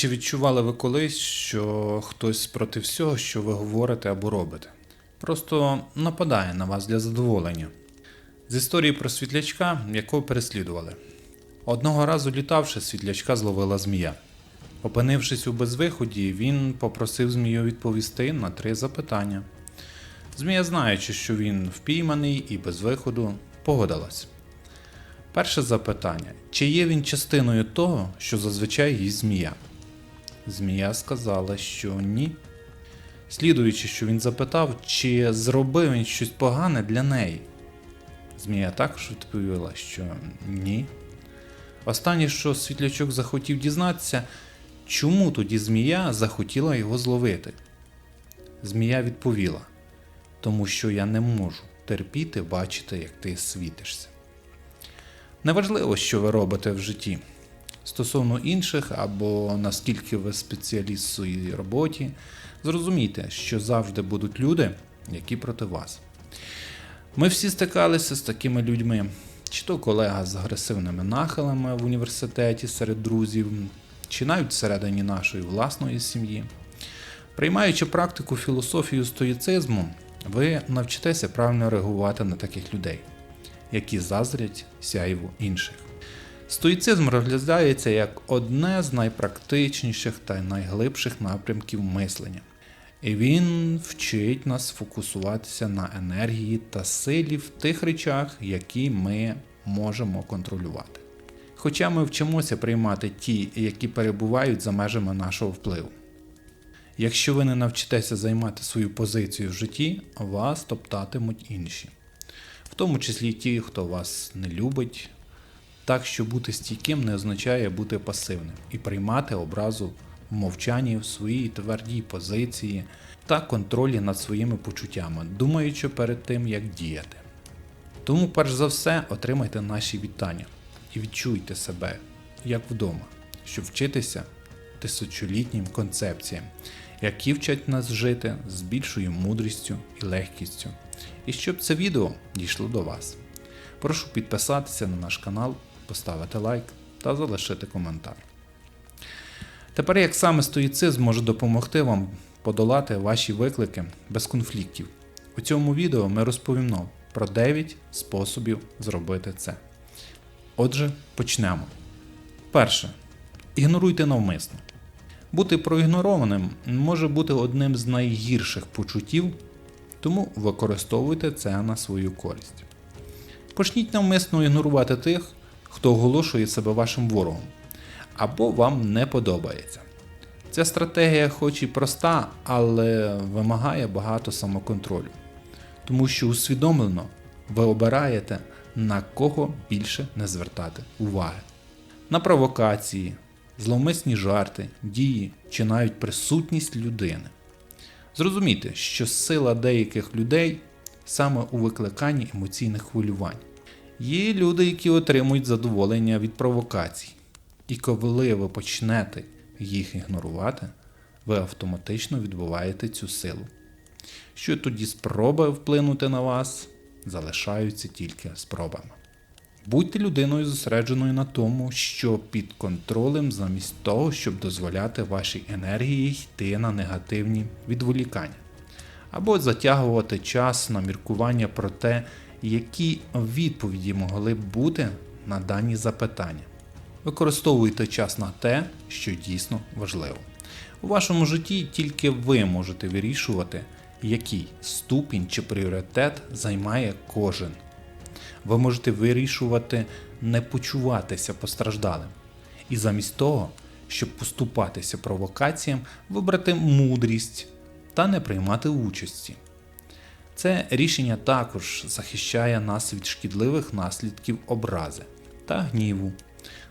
Чи відчували ви колись, що хтось проти всього, що ви говорите або робите? Просто нападає на вас для задоволення. З історії про світлячка, якого переслідували. Одного разу літавши, світлячка зловила змія. Опинившись у безвиході, він попросив змію відповісти на три запитання. Змія, знаючи, що він впійманий і без виходу, погодилась. Перше запитання: чи є він частиною того, що зазвичай їсть змія? Змія сказала, що ні. Слідуючи, що він запитав, чи зробив він щось погане для неї. Змія також відповіла, що ні. Останнє, що світлячок захотів дізнатися, чому тоді змія захотіла його зловити. Змія відповіла: тому що я не можу терпіти бачити, як ти світишся. Неважливо, що ви робите в житті стосовно інших або наскільки ви спеціаліст в своїй роботі, зрозумійте, що завжди будуть люди, які проти вас. Ми всі стикалися з такими людьми, чи то колега з агресивними нахилами в університеті серед друзів, чи навіть всередині нашої власної сім'ї. Приймаючи практику філософію стоїцизму, ви навчитеся правильно реагувати на таких людей, які заздрять сяйву інших. Стоїцизм розглядається як одне з найпрактичніших та найглибших напрямків мислення. І він вчить нас фокусуватися на енергії та силі в тих речах, які ми можемо контролювати. Хоча ми вчимося приймати ті, які перебувають за межами нашого впливу. Якщо ви не навчитеся займати свою позицію в житті, вас топтатимуть інші, в тому числі ті, хто вас не любить. Так що бути стійким не означає бути пасивним і приймати образу в мовчанні в своїй твердій позиції та контролі над своїми почуттями, думаючи перед тим, як діяти. Тому, перш за все, отримайте наші вітання і відчуйте себе як вдома, щоб вчитися тисячолітнім концепціям, які вчать нас жити з більшою мудрістю і легкістю, і щоб це відео дійшло до вас. Прошу підписатися на наш канал, поставити лайк та залишити коментар. Тепер як саме стоїцизм може допомогти вам подолати ваші виклики без конфліктів. У цьому відео ми розповімо про 9 способів зробити це. Отже, почнемо. Перше. Ігноруйте навмисно. Бути проігнорованим може бути одним з найгірших почуттів, тому використовуйте це на свою користь. Почніть навмисно ігнорувати тих, хто оголошує себе вашим ворогом, або вам не подобається. Ця стратегія, хоч і проста, але вимагає багато самоконтролю, тому що усвідомлено ви обираєте на кого більше не звертати уваги. На провокації, зловмисні жарти, дії чи навіть присутність людини. Зрозумійте, що сила деяких людей саме у викликанні емоційних хвилювань. Є люди, які отримують задоволення від провокацій. І коли ви почнете їх ігнорувати, ви автоматично відбуваєте цю силу. Що тоді спроби вплинути на вас, залишаються тільки спробами. Будьте людиною зосередженою на тому, що під контролем, замість того, щоб дозволяти вашій енергії йти на негативні відволікання, або затягувати час на міркування про те, які відповіді могли б бути на дані запитання. Використовуйте час на те, що дійсно важливо. У вашому житті тільки ви можете вирішувати, який ступінь чи пріоритет займає кожен. Ви можете вирішувати не почуватися постраждалим. І замість того, щоб поступатися провокаціям, вибрати мудрість та не приймати участі. Це рішення також захищає нас від шкідливих наслідків образи та гніву,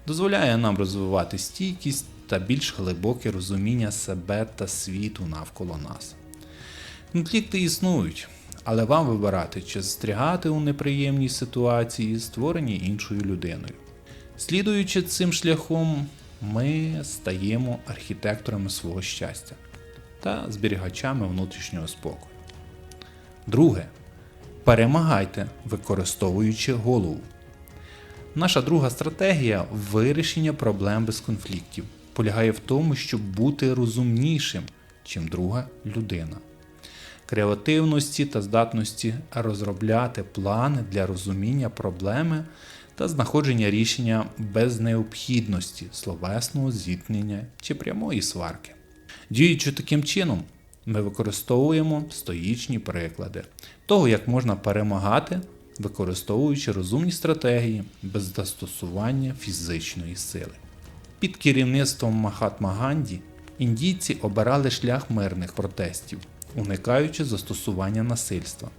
дозволяє нам розвивати стійкість та більш глибоке розуміння себе та світу навколо нас. Конфлікти існують, але вам вибирати, чи застрягати у неприємній ситуації, створеній іншою людиною. Слідуючи цим шляхом, ми стаємо архітекторами свого щастя та зберігачами внутрішнього спокою. Друге. Перемагайте, використовуючи голову. Наша друга стратегія вирішення проблем без конфліктів полягає в тому, щоб бути розумнішим, чим друга людина. Креативності та здатності розробляти плани для розуміння проблеми та знаходження рішення без необхідності словесного зіткнення чи прямої сварки. Діючи таким чином, ми використовуємо стоїчні приклади того, як можна перемагати, використовуючи розумні стратегії без застосування фізичної сили. Під керівництвом Махатма Ганді індійці обирали шлях мирних протестів, уникаючи застосування насильства.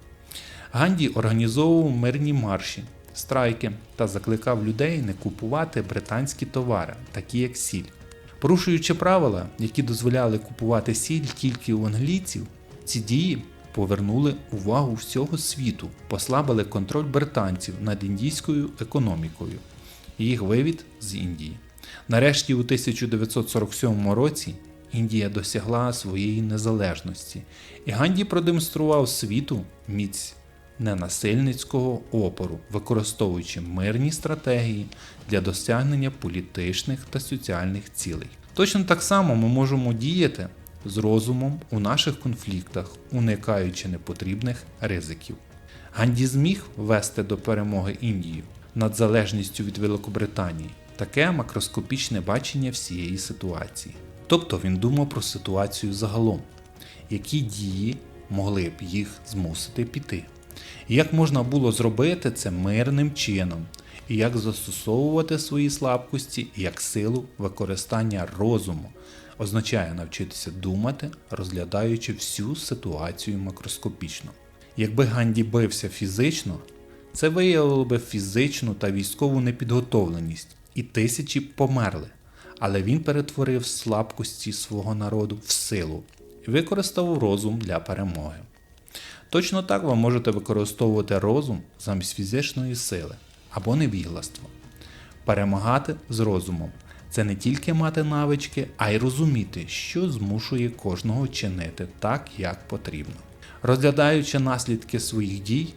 Ганді організовував мирні марші, страйки та закликав людей не купувати британські товари, такі як сіль. Порушуючи правила, які дозволяли купувати сіль тільки у англійців, ці дії повернули увагу всього світу, послабили контроль британців над індійською економікою і їх вивід з Індії. Нарешті, у 1947 році Індія досягла своєї незалежності, і Ганді продемонстрував світу міць ненасильницького опору, використовуючи мирні стратегії для досягнення політичних та соціальних цілей. Точно так само ми можемо діяти з розумом у наших конфліктах, уникаючи непотрібних ризиків. Ганді зміг вести до перемоги Індію над залежністю від Великобританії таке макроскопічне бачення всієї ситуації. Тобто він думав про ситуацію загалом, які дії могли б їх змусити піти. Як можна було зробити це мирним чином, і як застосовувати свої слабкості як силу використання розуму, означає навчитися думати, розглядаючи всю ситуацію макроскопічно. Якби Ганді бився фізично, це виявило би фізичну та військову непідготовленість, і тисячі померли. Але він перетворив слабкості свого народу в силу і використав розум для перемоги. Точно так ви можете використовувати розум замість фізичної сили або невігластва. Перемагати з розумом це не тільки мати навички, а й розуміти, що змушує кожного чинити так, як потрібно. Розглядаючи наслідки своїх дій,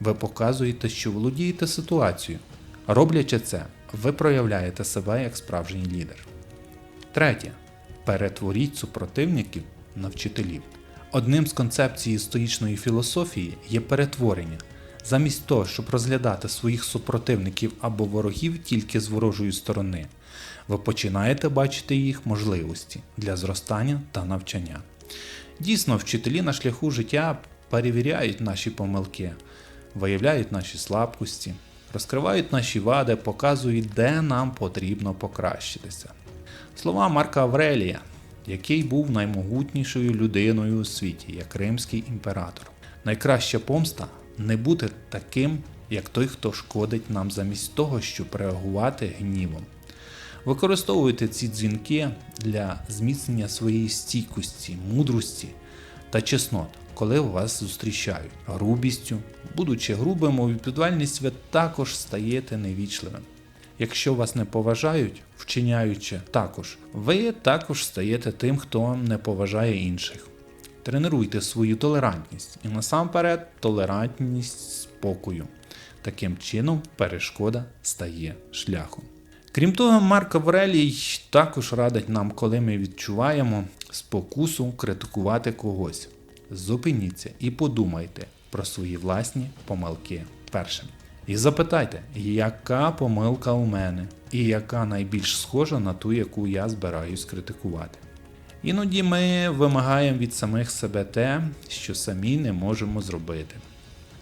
ви показуєте, що володієте ситуацією. Роблячи це, ви проявляєте себе як справжній лідер. Третє. Перетворіть супротивників на вчителів. Одним з концепцій стоїчної філософії є перетворення. Замість того, щоб розглядати своїх супротивників або ворогів тільки з ворожої сторони, ви починаєте бачити їх можливості для зростання та навчання. Дійсно, вчителі на шляху життя перевіряють наші помилки, виявляють наші слабкості, розкривають наші вади, показують, де нам потрібно покращитися. Слова Марка Аврелія, який був наймогутнішою людиною у світі, як римський імператор. Найкраща помста не бути таким, як той, хто шкодить нам замість того, щоб реагувати гнівом. Використовуйте ці дзвінки для зміцнення своєї стійкості, мудрості та чеснот, коли вас зустрічають грубістю. Будучи грубим, у відповідальність ви також стаєте невічливим. Якщо вас не поважають, вчиняючи також, ви також стаєте тим, хто не поважає інших. Тренуйте свою толерантність і насамперед толерантність спокою. Таким чином, перешкода стає шляхом. Крім того, Марк Аврелій також радить нам, коли ми відчуваємо спокусу критикувати когось. Зупиніться і подумайте про свої власні помилки першим. І запитайте, яка помилка у мене, і яка найбільш схожа на ту, яку я збираюсь критикувати. Іноді ми вимагаємо від самих себе те, що самі не можемо зробити.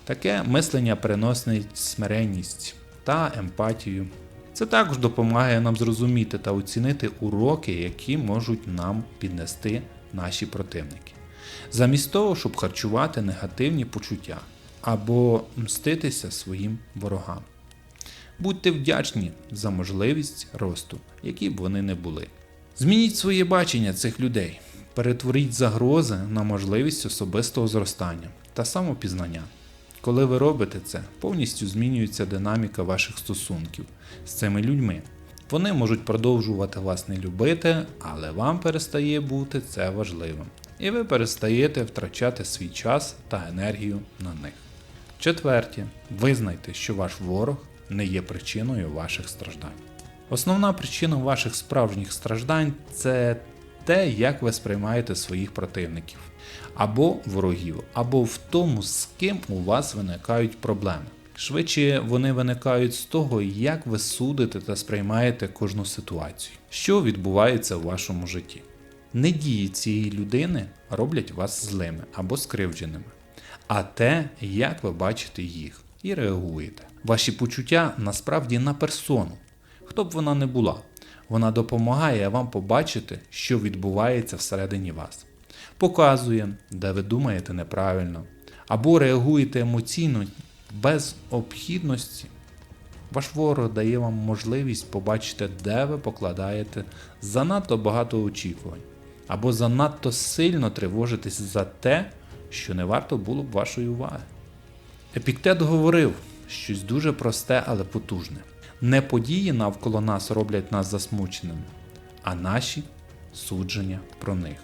Таке мислення приносить смиренність та емпатію. Це також допомагає нам зрозуміти та оцінити уроки, які можуть нам піднести наші противники. Замість того, щоб харчувати негативні почуття або мститися своїм ворогам. Будьте вдячні за можливість росту, які б вони не були. Змініть своє бачення цих людей, перетворіть загрози на можливість особистого зростання та самопізнання. Коли ви робите це, повністю змінюється динаміка ваших стосунків з цими людьми. Вони можуть продовжувати вас не любити, але вам перестає бути це важливим. І ви перестаєте втрачати свій час та енергію на них. Четверте, визнайте, що ваш ворог не є причиною ваших страждань. Основна причина ваших справжніх страждань це те, як ви сприймаєте своїх противників, або ворогів, або в тому, з ким у вас виникають проблеми. Швидше вони виникають з того, як ви судите та сприймаєте кожну ситуацію, що відбувається в вашому житті. Не дії цієї людини роблять вас злими або скривдженими, а те, як ви бачите їх і реагуєте. Ваші почуття насправді на персону, хто б вона не була. Вона допомагає вам побачити, що відбувається всередині вас, показує, де ви думаєте неправильно, або реагуєте емоційно без обхідності. Ваш ворог дає вам можливість побачити, де ви покладаєте занадто багато очікувань, або занадто сильно тривожитесь за те, що не варто було б вашої уваги. Епіктет говорив щось дуже просте, але потужне. Не події навколо нас роблять нас засмученими, а наші судження про них.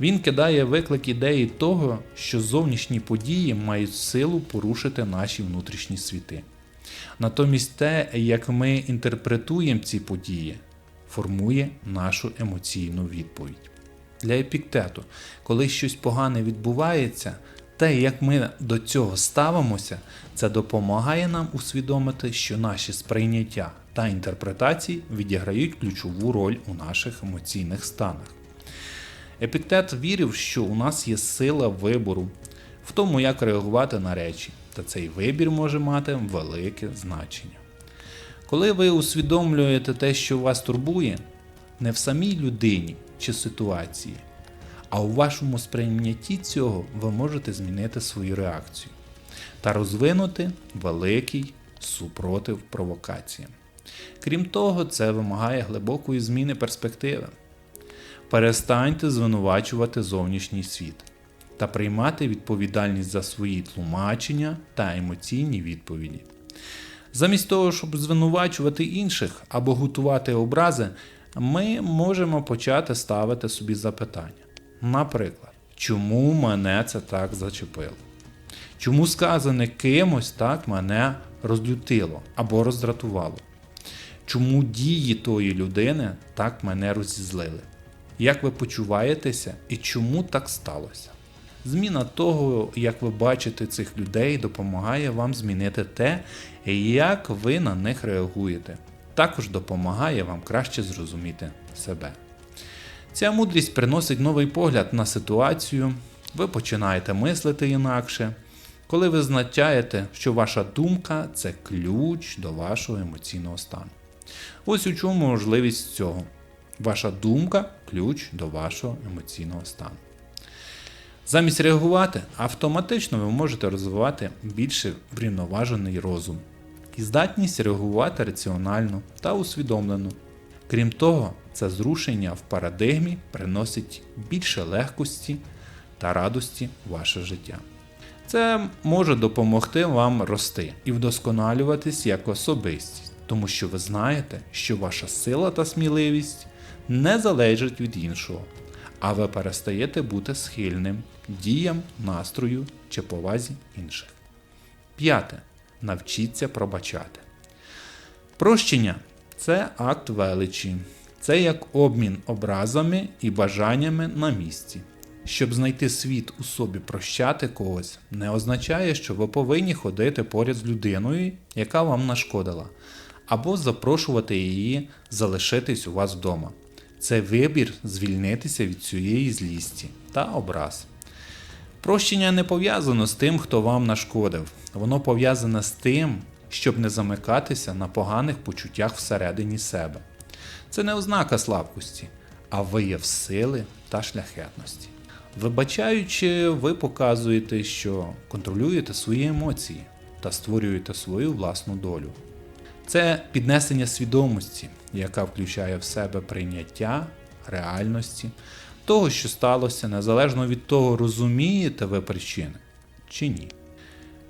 Він кидає виклик ідеї того, що зовнішні події мають силу порушити наші внутрішні світи. Натомість те, як ми інтерпретуємо ці події, формує нашу емоційну відповідь. Для епіктету, коли щось погане відбувається, те, як ми до цього ставимося, це допомагає нам усвідомити, що наші сприйняття та інтерпретації відіграють ключову роль у наших емоційних станах. Епіктет вірив, що у нас є сила вибору в тому, як реагувати на речі, та цей вибір може мати велике значення. Коли ви усвідомлюєте те, що вас турбує, не в самій людині чи ситуації, а у вашому сприйнятті цього ви можете змінити свою реакцію та розвинути великий супротив провокаціям. Крім того, це вимагає глибокої зміни перспективи. Перестаньте звинувачувати зовнішній світ та приймати відповідальність за свої тлумачення та емоційні відповіді. Замість того, щоб звинувачувати інших або готувати образи, ми можемо почати ставити собі запитання. Наприклад, чому мене це так зачепило? Чому сказане кимось так мене розлютило або роздратувало? Чому дії тої людини так мене розізлили? Як ви почуваєтеся і чому так сталося? Зміна того, як ви бачите цих людей, допомагає вам змінити те, як ви на них реагуєте. Також допомагає вам краще зрозуміти себе. Ця мудрість приносить новий погляд на ситуацію, ви починаєте мислити інакше, коли ви значаєте, що ваша думка це ключ до вашого емоційного стану. Ось у чому можливість цього. Ваша думка ключ до вашого емоційного стану. Замість реагувати, автоматично ви можете розвивати більше врівноважений розум і здатність реагувати раціонально та усвідомлено. Крім того, це зрушення в парадигмі приносить більше легкості та радості в ваше життя. Це може допомогти вам рости і вдосконалюватись як особистість, тому що ви знаєте, що ваша сила та сміливість не залежать від іншого, а ви перестаєте бути схильним діям, настрою чи повазі інших. П'яте. Навчіться пробачати. Прощення це акт величі. Це як обмін образами і бажаннями на місці. Щоб знайти світ у собі прощати когось, не означає, що ви повинні ходити поряд з людиною, яка вам нашкодила, або запрошувати її залишитись у вас вдома. Це вибір звільнитися від цієї злісті та образ. Прощення не пов'язано з тим, хто вам нашкодив, воно пов'язане з тим, щоб не замикатися на поганих почуттях всередині себе. Це не ознака слабкості, а вияв сили та шляхетності. Вибачаючи, ви показуєте, що контролюєте свої емоції та створюєте свою власну долю. Це піднесення свідомості, яка включає в себе прийняття реальності, того, що сталося, незалежно від того, розумієте ви причини чи ні.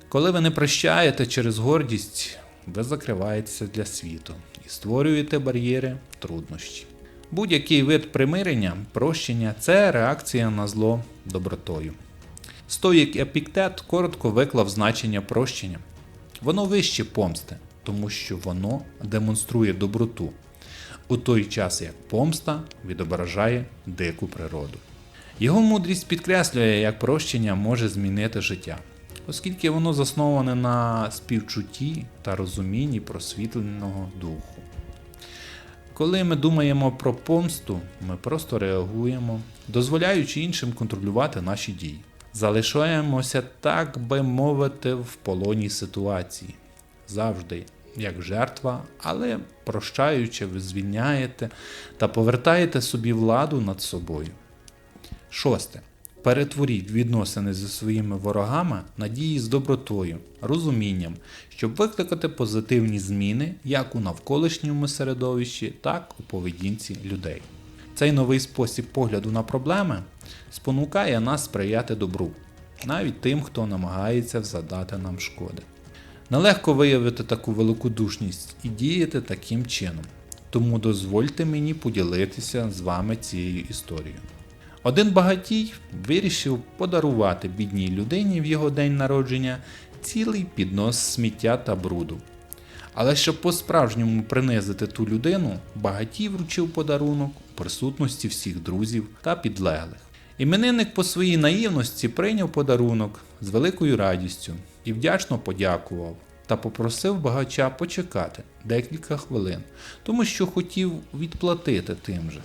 Коли ви не прощаєте через гордість, ви закриваєтеся для світу і створюєте бар'єри труднощі. Будь-який вид примирення, прощення це реакція на зло добротою. Стоїк Епіктет коротко виклав значення прощення. Воно вище помсти, тому що воно демонструє доброту, у той час як помста відображає дику природу. Його мудрість підкреслює, як прощення може змінити життя, оскільки воно засноване на співчутті та розумінні просвітленого духу. Коли ми думаємо про помсту, ми просто реагуємо, дозволяючи іншим контролювати наші дії. Залишаємося, так би мовити, в полоні ситуації. Завжди, як жертва, але прощаючи, ви звільняєте та повертаєте собі владу над собою. Шосте. Перетворіть відносини зі своїми ворогами на дії з добротою, розумінням, щоб викликати позитивні зміни як у навколишньому середовищі, так у поведінці людей. Цей новий спосіб погляду на проблеми спонукає нас сприяти добру, навіть тим, хто намагається задати нам шкоди. Нелегко виявити таку великодушність і діяти таким чином, тому дозвольте мені поділитися з вами цією історією. Один багатій вирішив подарувати бідній людині в його день народження цілий піднос сміття та бруду. Але щоб по-справжньому принизити ту людину, багатій вручив подарунок у присутності всіх друзів та підлеглих. Іменинник по своїй наївності прийняв подарунок з великою радістю і вдячно подякував та попросив багача почекати декілька хвилин, тому що хотів відплатити тим же.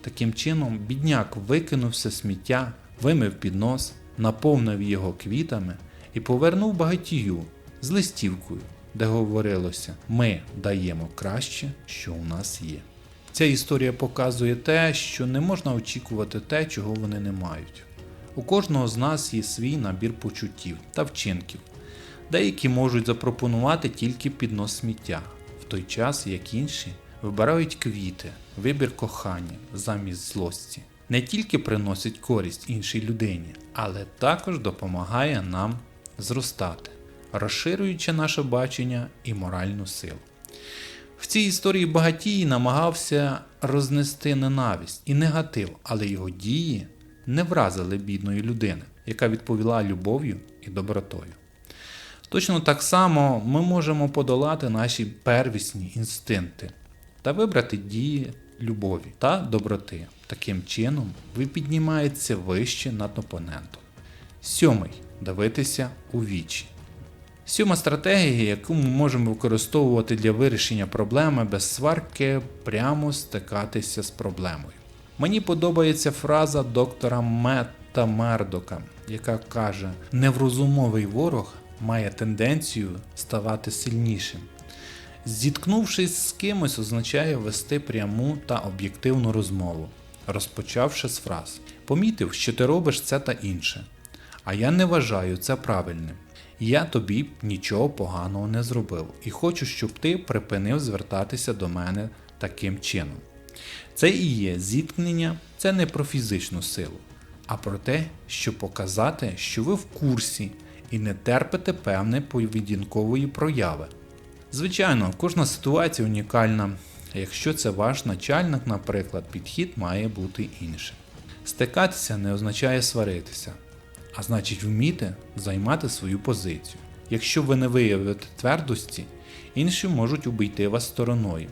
Таким чином, бідняк викинув все сміття, вимив піднос, наповнив його квітами і повернув багатію з листівкою, де говорилося: Ми даємо краще, що у нас є. Ця історія показує те, що не можна очікувати те, чого вони не мають. У кожного з нас є свій набір почуттів та вчинків. Деякі можуть запропонувати тільки піднос сміття, в той час як інші вибирають квіти, вибір кохання замість злості. Не тільки приносить користь іншій людині, але також допомагає нам зростати, розширюючи наше бачення і моральну силу. В цій історії багатій намагався рознести ненависть і негатив, але його дії не вразили бідної людини, яка відповіла любов'ю і добротою. Точно так само ми можемо подолати наші первісні інстинкти та вибрати дії любові та доброти. Таким чином, ви піднімаєтеся вище над опонентом. Сьомий дивитися у вічі. Сьома стратегія, яку ми можемо використовувати для вирішення проблеми без сварки, прямо стикатися з проблемою. Мені подобається фраза доктора Метта Мердока, яка каже: неврозумовий ворог має тенденцію ставати сильнішим. Зіткнувшись з кимось, означає вести пряму та об'єктивну розмову, розпочавши з фраз: Помітив, що ти робиш це та інше. А я не вважаю це правильним. Я тобі нічого поганого не зробив і хочу, щоб ти припинив звертатися до мене таким чином. Це і є зіткнення, це не про фізичну силу, а про те, щоб показати, що ви в курсі і не терпите певне поведінкової прояви. Звичайно, кожна ситуація унікальна. Якщо це ваш начальник, наприклад, підхід має бути іншим. Стикатися не означає сваритися, а значить вміти займати свою позицію. Якщо ви не виявите твердості, інші можуть обійти вас стороною.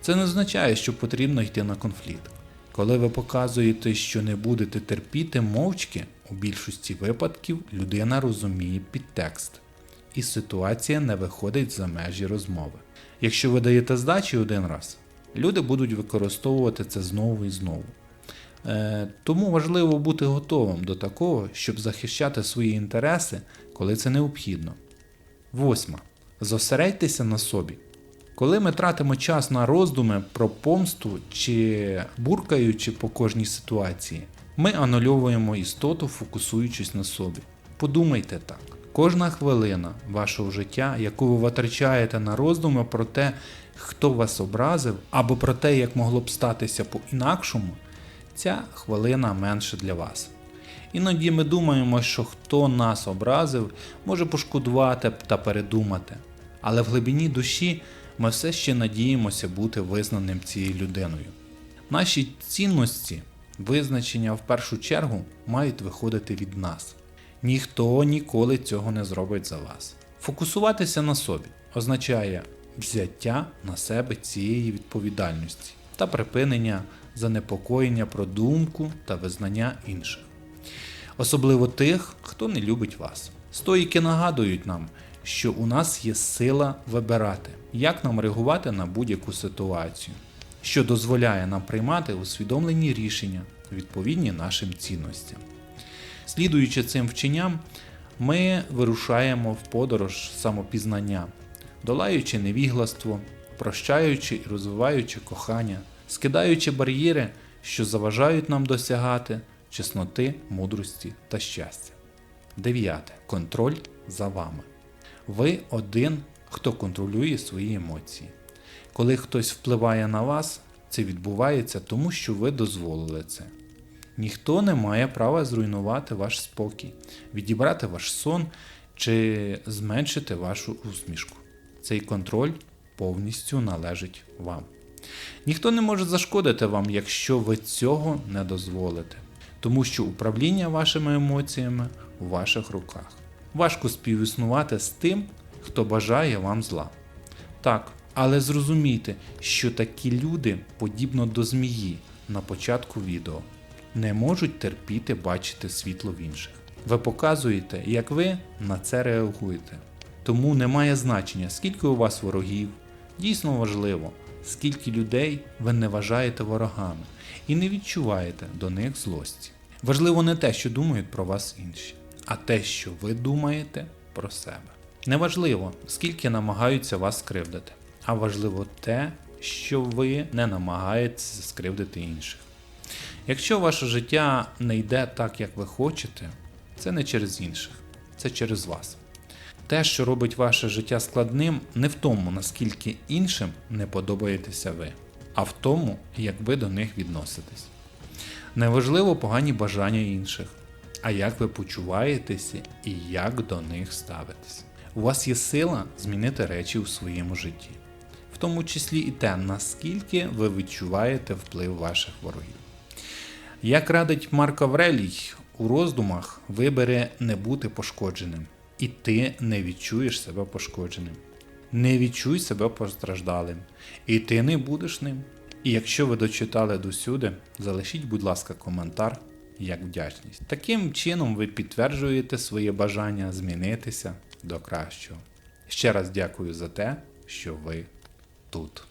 Це не означає, що потрібно йти на конфлікт. Коли ви показуєте, що не будете терпіти мовчки, у більшості випадків людина розуміє підтекст, і ситуація не виходить за межі розмови. Якщо ви даєте здачі один раз, люди будуть використовувати це знову і знову. Е, тому важливо бути готовим до такого, щоб захищати свої інтереси, коли це необхідно. Восьма. Зосередьтеся на собі. Коли ми тратимо час на роздуми про помсту чи буркаючи по кожній ситуації, ми анульовуємо істоту, фокусуючись на собі. Подумайте так. Кожна хвилина вашого життя, яку ви витрачаєте на роздуми про те, хто вас образив, або про те, як могло б статися по-інакшому, ця хвилина менше для вас. Іноді ми думаємо, що хто нас образив, може пошкодувати та передумати, але в глибині душі ми все ще надіємося бути визнаним цією людиною. Наші цінності, визначення в першу чергу, мають виходити від нас. Ніхто ніколи цього не зробить за вас. Фокусуватися на собі означає взяття на себе цієї відповідальності та припинення занепокоєння про думку та визнання інших. Особливо тих, хто не любить вас. Стоїки нагадують нам, що у нас є сила вибирати, як нам реагувати на будь-яку ситуацію, що дозволяє нам приймати усвідомлені рішення, відповідні нашим цінностям. Слідуючи цим вченням, ми вирушаємо в подорож самопізнання, долаючи невігластво, прощаючи і розвиваючи кохання, скидаючи бар'єри, що заважають нам досягати чесноти, мудрості та щастя. Дев'яте. Контроль за вами. Ви один, хто контролює свої емоції. Коли хтось впливає на вас, це відбувається тому, що ви дозволили це. Ніхто не має права зруйнувати ваш спокій, відібрати ваш сон чи зменшити вашу усмішку. Цей контроль повністю належить вам. Ніхто не може зашкодити вам, якщо ви цього не дозволите, тому що управління вашими емоціями у ваших руках. Важко співіснувати з тим, хто бажає вам зла. Так, але зрозумійте, що такі люди, подібно до змії на початку відео, не можуть терпіти бачити світло в інших. Ви показуєте, як ви на це реагуєте. Тому немає значення, скільки у вас ворогів. Дійсно важливо, скільки людей ви не вважаєте ворогами і не відчуваєте до них злості. Важливо не те, що думають про вас інші, а те, що ви думаєте про себе. Неважливо, скільки намагаються вас скривдити, а важливо те, що ви не намагаєтеся скривдити інших. Якщо ваше життя не йде так, як ви хочете, це не через інших, це через вас. Те, що робить ваше життя складним, не в тому, наскільки іншим не подобаєтеся ви, а в тому, як ви до них відноситесь. Неважливо погані бажання інших, а як ви почуваєтеся і як до них ставитесь. У вас є сила змінити речі у своєму житті, в тому числі і те, наскільки ви відчуваєте вплив ваших ворогів. Як радить Марк Аврелій, у роздумах вибере не бути пошкодженим, і ти не відчуєш себе пошкодженим. Не відчуй себе постраждалим, і ти не будеш ним. І якщо ви дочитали досюди, залишіть, будь ласка, коментар як вдячність. Таким чином ви підтверджуєте своє бажання змінитися до кращого. Ще раз дякую за те, що ви тут.